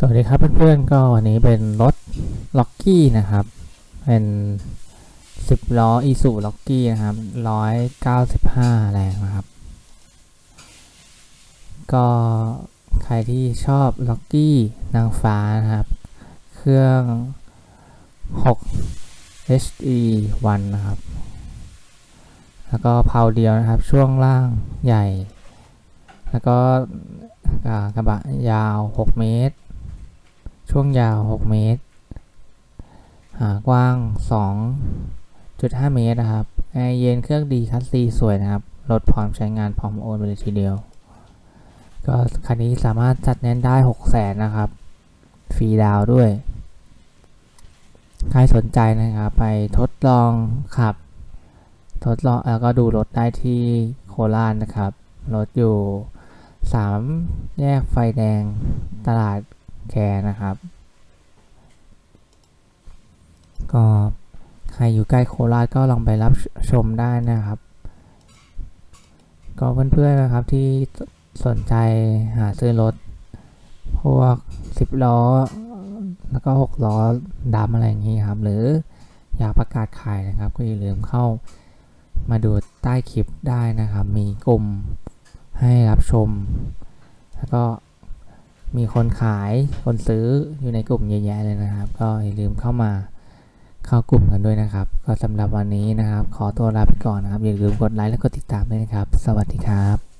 สวัสดีครับเพื่อนๆก็วันนี้เป็นรถล็อกกี้นะครับ เป็น 10 ล้ออีซูล็อกกี้นะครับ 195 แรงนะครับ ก็ใครที่ชอบล็อกกี้นางฟ้านะครับ เครื่อง 6 HE 1 นะครับ แล้วก็เพาเดียวนะครับช่วงล่างใหญ่ แล้วก็กระบะยาว 6 เมตร ช่วงยาว 6 เมตรหากว้าง 2.5 เมตรนะครับ แอร์เย็นเครื่องดีคัสซีสวยนะครับ รถพร้อมใช้งานพร้อมโอนไปเลยทีเดียว ก็คันนี้สามารถจัดแน่นได้6 0แสนนะครับ ฟรีดาวด้วย ใครสนใจนะครับ ไปทดลองขับ ทดลองแล้วก็ดูรถได้ที่โคราชนะครับ รถอยู่ 3 แยกไฟแดงตลาด แคร์นะครับ ก็ใครอยู่ใกล้โคราชก็ลองไปรับชมได้นะครับ ก็เพื่อนๆนะครับที่สนใจหาซื้อรถ พวก 10 ล้อ แล้วก็ 6 ล้อดำอะไรอย่างนี้ครับ หรืออยากประกาศขายนะครับ ก็อย่าลืมเข้ามาดูใต้คลิปได้นะครับ มีกลุ่มให้รับชม แล้วก็ มีคนขายคนซื้ออยู่ในกลุ่มเยอะแยะเลยนะครับ ก็อย่าลืมเข้ามาเข้ากลุ่มกันด้วยนะครับ ก็สำหรับวันนี้นะครับ ขอตัวลาไปก่อนนะครับ อย่าลืมกดไลค์และกดติดตามด้วยนะครับ สวัสดีครับ